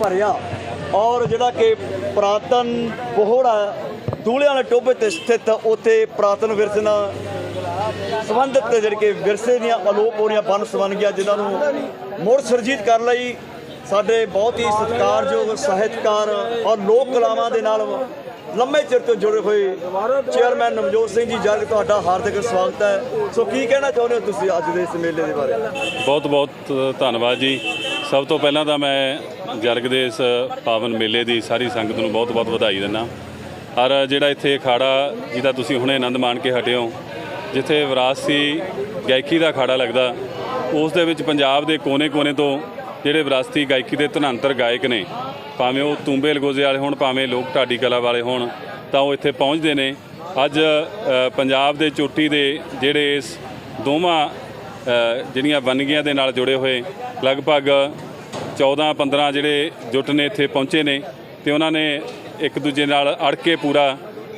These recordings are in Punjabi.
ਭਰਿਆ। ਔਰ ਜਿਹੜਾ ਕਿ ਪ੍ਰਾਤਨ ਪੋਹੜਾ ਦੂਲਿਆਂ ਵਾਲੇ ਟੋਭੇ ਤੇ ਸਥਿਤ ਉੱਥੇ ਪ੍ਰਾਤਨ ਵਿਰਸੇ ਨਾਲ ਸੰਬੰਧਿਤ ਜਿਹੜੇ ਕਿ ਵਿਰਸੇ ਦੀਆਂ ਅਲੋਪ ਹੋ ਰਹੀਆਂ ਬਨ ਸਵੰਗੀਆਂ ਜਿਨ੍ਹਾਂ ਨੂੰ ਮੁੜ ਸਰਜੀਤ ਕਰਨ ਲਈ ਸਾਡੇ ਬਹੁਤ ਹੀ ਸਤਿਕਾਰਯੋਗ ਸਾਹਿਤਕਾਰ ਔਰ ਲੋਕ ਕਲਾਵਾਂ ਦੇ ਨਾਲ ਲੰਮੇ ਚਿਰ ਤੋਂ ਜੁੜੇ ਹੋਏ ਚੇਅਰਮੈਨ ਨਵਜੋਤ ਸਿੰਘ ਜੀ ਜਰਗ ਤੁਹਾਡਾ ਹਾਰਦਿਕ ਸਵਾਗਤ ਹੈ। ਸੋ ਕੀ ਕਹਿਣਾ ਚਾਹੁੰਦੇ ਹੋ ਤੁਸੀਂ ਅੱਜ ਦੇ ਇਸ ਮੇਲੇ ਦੇ ਬਾਰੇ? ਬਹੁਤ ਬਹੁਤ ਧੰਨਵਾਦ ਜੀ। ਸਭ ਤੋਂ ਪਹਿਲਾਂ ਤਾਂ ਮੈਂ ਜਰਗ ਦੇ ਇਸ ਪਾਵਨ ਮੇਲੇ ਦੀ ਸਾਰੀ ਸੰਗਤ ਨੂੰ ਬਹੁਤ ਬਹੁਤ ਵਧਾਈ ਦਿੰਦਾ। ਔਰ ਜਿਹੜਾ ਇੱਥੇ ਅਖਾੜਾ ਜਿਹਦਾ ਤੁਸੀਂ ਹੁਣੇ ਆਨੰਦ ਮਾਣ ਕੇ ਹਟੇ ਹੋ ਜਿੱਥੇ ਵਿਰਾਸਤੀ ਗਾਇਕੀ ਦਾ ਅਖਾੜਾ ਲੱਗਦਾ ਉਸ ਦੇ ਵਿੱਚ ਪੰਜਾਬ ਦੇ ਕੋਨੇ-ਕੋਨੇ ਤੋਂ ਜਿਹੜੇ ਵਿਰਾਸਤੀ ਗਾਇਕੀ ਦੇ ਧਨੰਤਰ ਗਾਇਕ ਨੇ, ਭਾਵੇਂ ਉਹ ਤੂੰਬੇ ਲਗੋਜ਼ੇ ਵਾਲੇ ਹੋਣ, ਭਾਵੇਂ ਲੋਕ ਢਾਡੀ ਕਲਾ ਵਾਲੇ ਹੋਣ, ਤਾਂ ਉਹ ਇੱਥੇ ਪਹੁੰਚਦੇ ਨੇ। ਅੱਜ ਪੰਜਾਬ ਦੇ ਚੋਟੀ ਦੇ ਜਿਹੜੇ ਇਸ ਦੋਵਾਂ ਜਿਹੜੀਆਂ ਵੰਨਗੀਆਂ ਦੇ ਨਾਲ ਜੁੜੇ ਹੋਏ, ਲਗਭਗ 14 15 ਜਿਹੜੇ ਜੁੱਟ ਨੇ ਇੱਥੇ ਪਹੁੰਚੇ ਨੇ ਤੇ ਉਹਨਾਂ ਨੇ ਇੱਕ ਦੂਜੇ ਨਾਲ ਅੜ ਕੇ ਪੂਰਾ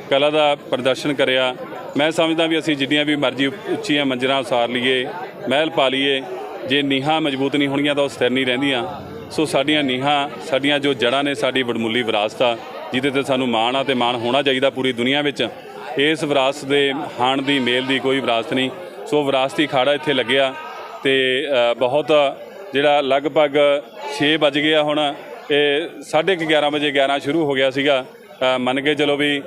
ਕਲਾ ਦਾ ਪ੍ਰਦਰਸ਼ਨ ਕਰਿਆ। ਮੈਂ ਸਮਝਦਾ ਵੀ ਅਸੀਂ ਜਿੰਨੀਆਂ ਵੀ ਮਰਜ਼ੀ ਉੱਚੀਆਂ ਮੰਜ਼ਰਾਂ ਉਸਾਰ ਲਈਏ, ਮਹਿਲ ਪਾ ਲਈਏ ਜੇ ਨੀਹਾਂ ਮਜ਼ਬੂਤ ਨਹੀਂ ਹੋਣਗੀਆਂ ਤਾਂ ਉਹ ਸਥਿਰ ਨਹੀਂ ਰਹਿੰਦੀਆਂ। ਸੋ ਸਾਡੀਆਂ ਨੀਹਾਂ, ਸਾਡੀਆਂ ਜੋ ਜੜ੍ਹਾਂ ਨੇ ਸਾਡੀ ਵਡਮੁੱਲੀ ਵਿਰਾਸਤ ਆ, ਜਿਹਦੇ ਤੇ ਸਾਨੂੰ ਮਾਣ ਆ ਤੇ ਮਾਣ ਹੋਣਾ ਚਾਹੀਦਾ ਪੂਰੀ ਦੁਨੀਆ ਵਿੱਚ, ਇਸ ਵਿਰਾਸਤ ਦੇ ਹਾਣ ਦੀ, ਮੇਲ ਦੀ ਕੋਈ ਵਿਰਾਸਤ ਨਹੀਂ। ਸੋ ਵਿਰਾਸਤੀ ਖਾੜਾ ਇੱਥੇ ਲੱਗਿਆ ਤੇ ਬਹੁਤ ਜਿਹੜਾ ਲਗਭਗ 6 ਵੱਜ ਗਿਆ ਹੁਣ। ਇਹ 11:30 ਵਜੇ 11 ਸ਼ੁਰੂ ਹੋ ਗਿਆ ਸੀਗਾ। ਮੰਨ ਕੇ ਚਲੋ ਵੀ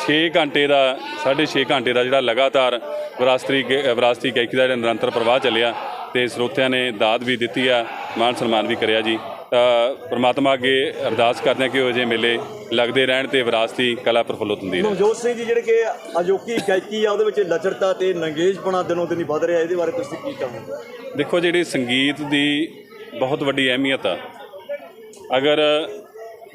6 ਘੰਟੇ ਦਾ 6.5 ਘੰਟੇ ਦਾ ਜਿਹੜਾ ਲਗਾਤਾਰ ਵਿਰਾਸਤੀ ਗੇ- ਵਿਰਾਸਤੀ ਗਾਇਕੀ ਦਾ ਜਿਹੜਾ ਨਿਰੰਤਰ ਪ੍ਰਵਾਹ ਚੱਲਿਆ। ਤੇ ਸਰੋਤਿਆਂ ਨੇ ਦਾਦ ਵੀ ਦਿੱਤੀ ਆ ਮਾਨ ਸਨਮਾਨ ਵੀ ਕਰਿਆ ਜੀ। ਅ, ਪ੍ਰਮਾਤਮਾ ਅੱਗੇ ਅਰਦਾਸ ਕਰਦੇ ਹਾਂ ਕਿ ਉਹ ਜਿਹੇ ਮੇਲੇ ਲੱਗਦੇ ਰਹਿਣ ਤੇ ਵਿਰਾਸਤੀ ਕਲਾ ਪ੍ਰਫੁੱਲਤ ਹੁੰਦੀ ਰਹੇ। ਨਵਜੋਤ ਸਿੰਘ ਜੀ ਜਿਹੜੇ ਕਿ ਅਜੋਕੀ ਗਾਇਕੀ ਆ ਉਹਦੇ ਵਿੱਚ ਲਚਰਤਾ ਤੇ ਨੰਗੇਜਪਣਾ ਦਿਨੋਂ ਦਿਨ ਵਧ ਰਿਹਾ ਇਹਦੇ ਬਾਰੇ ਤੁਸੀਂ ਕੀ ਕਹੋਗੇ? ਦੇਖੋ ਜਿਹੜੀ ਸੰਗੀਤ ਦੀ ਬਹੁਤ ਵੱਡੀ ਅਹਿਮੀਅਤ ਆ। ਅਗਰ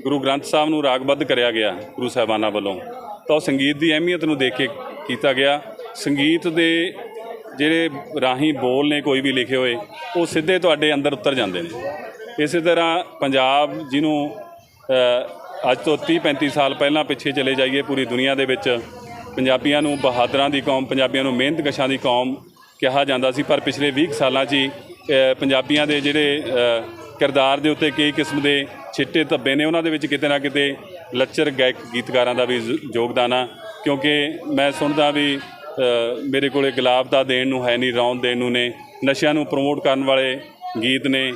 ਗੁਰੂ ਗ੍ਰੰਥ ਸਾਹਿਬ ਨੂੰ ਰਾਗਬੱਧ ਕਰਿਆ ਗਿਆ ਗੁਰੂ ਸਾਹਿਬਾਨਾਂ ਵੱਲੋਂ ਤਾਂ ਉਹ ਸੰਗੀਤ ਦੀ ਅਹਿਮੀਅਤ ਨੂੰ ਦੇਖ ਕੇ ਕੀਤਾ ਗਿਆ। ਸੰਗੀਤ ਦੇ ਜਿਹੜੇ ਰਾਹੀਂ ਬੋਲ ਨੇ ਕੋਈ ਵੀ ਲਿਖੇ ਹੋਏ, ਉਹ ਸਿੱਧੇ ਤੁਹਾਡੇ ਅੰਦਰ ਉਤਰ ਜਾਂਦੇ ਨੇ। ਇਸੇ ਤਰ੍ਹਾਂ ਪੰਜਾਬ ਜਿਹਨੂੰ ਅੱਜ ਤੋਂ 30 35 ਸਾਲ ਪਹਿਲਾਂ ਪਿੱਛੇ ਚਲੇ ਜਾਈਏ ਪੂਰੀ ਦੁਨੀਆ ਦੇ ਵਿੱਚ, ਪੰਜਾਬੀਆਂ ਨੂੰ ਬਹਾਦਰਾਂ ਦੀ ਕੌਮ, ਪੰਜਾਬੀਆਂ ਨੂੰ ਮਿਹਨਤਕਸ਼ਾਂ ਦੀ ਕੌਮ ਕਿਹਾ ਜਾਂਦਾ ਸੀ, ਪਰ ਪਿਛਲੇ 20 ਕੁ ਸਾਲਾਂ 'ਚ ਹੀ ਪੰਜਾਬੀਆਂ ਦੇ ਜਿਹੜੇ ਕਿਰਦਾਰ ਦੇ ਉੱਤੇ ਕਈ ਕਿਸਮ ਦੇ ਛਿੱਟੇ ਧੱਬੇ ਨੇ, ਉਹਨਾਂ ਦੇ ਵਿੱਚ ਕਿਤੇ ਨਾ ਕਿਤੇ ਲੱਚਰ ਗਾਇਕ ਗੀਤਕਾਰਾਂ ਦਾ ਵੀ ਯੋਗਦਾਨ ਆ। ਕਿਉਂਕਿ ਮੈਂ ਸੁਣਦਾ ਵੀ ਮੇਰੇ ਕੋਲੇ ਗੁਲਾਬ ਦਾ ਦੇਣ ਨੂੰ ਹੈ ਨਹੀਂ, ਰੌਣ ਦੇਣ ਨੂੰ ਨੇ। ਨਸ਼ਿਆਂ ਨੂੰ ਪ੍ਰਮੋਟ ਕਰਨ ਵਾਲੇ ਗੀਤ ਨੇ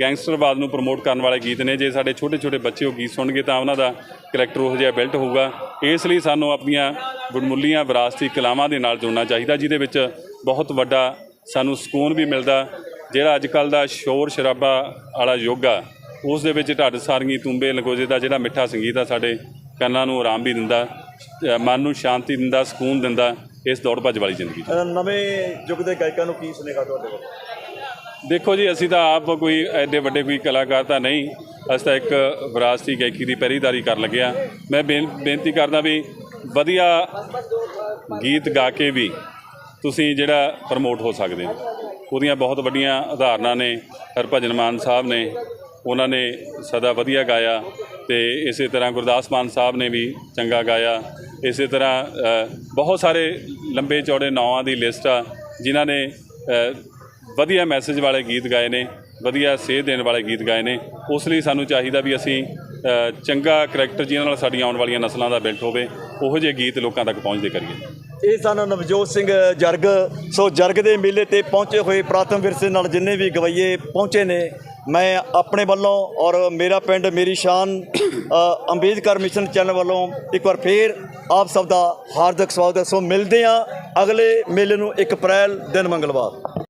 ਗੈਂਗਸਟਰਵਾਦ ਨੂੰ ਪ੍ਰਮੋਟ ਕਰਨ ਵਾਲੇ ਗੀਤ ਨੇ। ਜੇ ਸਾਡੇ ਛੋਟੇ ਛੋਟੇ ਬੱਚੇ ਉਹ ਗੀਤ ਸੁਣਨਗੇ ਤਾਂ ਉਹਨਾਂ ਦਾ ਕਰੈਕਟਰ ਉਹ ਜਿਹਾ ਬਿਲਟ ਹੋਊਗਾ। ਇਸ ਲਈ ਸਾਨੂੰ ਆਪਣੀਆਂ ਗੁਣਮੁੱਲੀਆਂ ਵਿਰਾਸਤੀ ਕਲਾਵਾਂ ਦੇ ਨਾਲ ਜੁੜਨਾ ਚਾਹੀਦਾ, ਜਿਹਦੇ ਵਿੱਚ ਬਹੁਤ ਵੱਡਾ ਸਾਨੂੰ ਸਕੂਨ ਵੀ ਮਿਲਦਾ, ਜਿਹੜਾ ਅੱਜ ਕੱਲ ਦਾ ਸ਼ੋਰ ਸ਼ਰਾਬਾ ਵਾਲਾ ਯੁੱਗ ਆ, ਉਸ ਦੇ ਵਿੱਚ ਢੱਡ ਸਾਰੀਆਂ ਤੁੰਬੇ, ਲਗੋਜੇ ਦਾ ਜਿਹੜਾ ਮਿੱਠਾ ਸੰਗੀਤ ਆ, ਸਾਡੇ ਕੰਨਾਂ ਨੂੰ ਆਰਾਮ ਵੀ ਦਿੰਦਾ। ਮਨ ਨੂੰ ਸ਼ਾਂਤੀ ਦਿੰਦਾ ਸਕੂਨ ਦਿੰਦਾ ਇਸ ਦੌੜ ਭੱਜ ਵਾਲੀ ਜ਼ਿੰਦਗੀ 'ਚ। ਨਵੇਂ ਯੁੱਗ ਦੇ ਗਾਇਕਾਂ ਨੂੰ ਕੀ ਸੁਨੇਹਾ ਤੁਹਾਡੇ ਵੱਲੋਂ ਦੇਖੋ ਜੀ ਅਸੀਂ ਤਾਂ ਆਪ ਕੋਈ ਐਡੇ ਵੱਡੇ ਕੋਈ ਕਲਾਕਾਰ ਤਾਂ ਨਹੀਂ। ਅਸੀਂ ਤਾਂ ਇੱਕ ਵਿਰਾਸਤੀ ਗਾਇਕੀ ਦੀ ਪਹਿਰੀਦਾਰੀ ਕਰਨ ਲੱਗਿਆ ਮੈਂ ਬੇਨ- ਬੇਨਤੀ ਕਰਦਾ ਵੀ ਵਧੀਆ ਗੀਤ ਗਾ ਕੇ ਵੀ ਤੁਸੀਂ ਜਿਹੜਾ ਪ੍ਰਮੋਟ ਹੋ ਸਕਦੇ ਹੋ। ਉਹਦੀਆਂ ਬਹੁਤ ਵੱਡੀਆਂ ਉਦਾਹਰਨਾਂ ਨੇ। ਹਰਭਜਨ ਮਾਨ ਸਾਹਿਬ ਨੇ ਉਹਨਾਂ ਨੇ ਸਦਾ ਵਧੀਆ ਗਾਇਆ। ਤੇ ਇਸੇ ਤਰ੍ਹਾਂ ਗੁਰਦਾਸ ਮਾਨ ਸਾਹਿਬ ਨੇ ਵੀ ਚੰਗਾ ਗਾਇਆ। ਇਸੇ ਤਰ੍ਹਾਂ ਬਹੁਤ ਸਾਰੇ ਲੰਬੇ ਚੌੜੇ ਨਾਵਾਂ ਦੀ ਲਿਸਟ ਆ, ਜਿਨ੍ਹਾਂ ਨੇ ਵਧੀਆ ਮੈਸੇਜ ਵਾਲੇ ਗੀਤ ਗਾਏ ਨੇ, ਵਧੀਆ ਸੇਧ ਦੇਣ ਵਾਲੇ ਗੀਤ ਗਾਏ ਨੇ। ਉਸ ਲਈ ਸਾਨੂੰ ਚਾਹੀਦਾ ਵੀ ਅਸੀਂ ਚੰਗਾ ਕਰੈਕਟਰ ਜਿਹਨਾਂ ਨਾਲ ਸਾਡੀਆਂ ਆਉਣ ਵਾਲੀਆਂ ਨਸਲਾਂ ਦਾ ਬਿਲਟ ਹੋਵੇ, ਉਹੋ ਜਿਹੇ ਗੀਤ ਲੋਕਾਂ ਤੱਕ ਪਹੁੰਚਦੇ ਕਰੀਏ। ਇਹ ਸਨ ਨਵਜੋਤ ਸਿੰਘ ਜਰਗ। ਸੋ ਜਰਗ ਦੇ ਮੇਲੇ ਤੇ ਪਹੁੰਚੇ ਹੋਏ ਪ੍ਰਾਤਮ ਵਿਰਸੇ ਨਾਲ ਜਿੰਨੇ ਵੀ ਗਵਈਏ ਪਹੁੰਚੇ ਨੇ ਮੈਂ ਆਪਣੇ ਵੱਲੋਂ ਔਰ ਮੇਰਾ ਪਿੰਡ, ਮੇਰੀ ਸ਼ਾਨ ਅੰਬੇਦਕਰ ਮਿਸ਼ਨ ਚੈਨਲ ਵੱਲੋਂ ਇੱਕ ਵਾਰ ਫੇਰ ਆਪ ਸਭ ਦਾ ਹਾਰਦਿਕ ਸਵਾਗਤ ਹੈ। ਸੋ ਮਿਲਦੇ ਹਾਂ ਅਗਲੇ ਮੇਲੇ ਨੂੰ 1 ਅਪ੍ਰੈਲ ਦਿਨ ਮੰਗਲਵਾਰ।